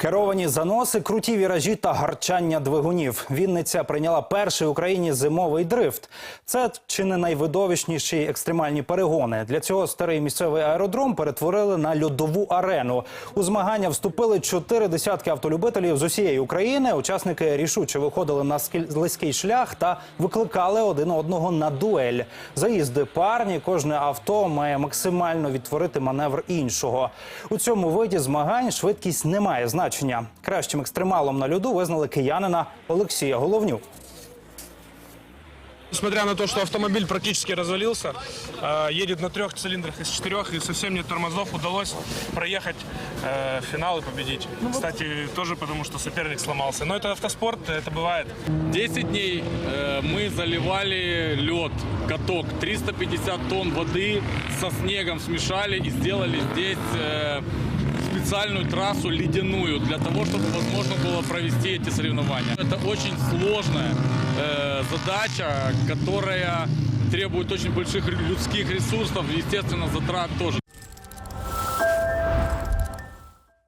Керовані заноси, круті віражі та гарчання двигунів. Вінниця прийняла перший в Україні зимовий дрифт. Це чи не найвидовищніші екстремальні перегони. Для цього старий місцевий аеродром перетворили на льодову арену. У змагання вступили чотири десятки автолюбителів з усієї України. Учасники рішуче виходили на слизький шлях та викликали один одного на дуель. Заїзди парні, кожне авто має максимально відтворити маневр іншого. У цьому виді змагань швидкість не має значення Кращим екстремалом на льоду визнали киянина Олексія Головню. Несмотря на то, что автомобиль практически развалился, э, едет на трех цилиндрах из четырех, и совсем нет тормозов, удалось проехать э, финал и победить. Кстати, тоже потому, что соперник сломался. Но это автоспорт, это бывает. 10 дней э, мы заливали лед, каток, 350 тонн воды со снегом смешали и сделали здесь э, специальную трассу ледяную для того, чтобы возможно было провести эти соревнования. Это очень сложная э, задача, которая требует очень больших людских ресурсов, естественно, затрат тоже.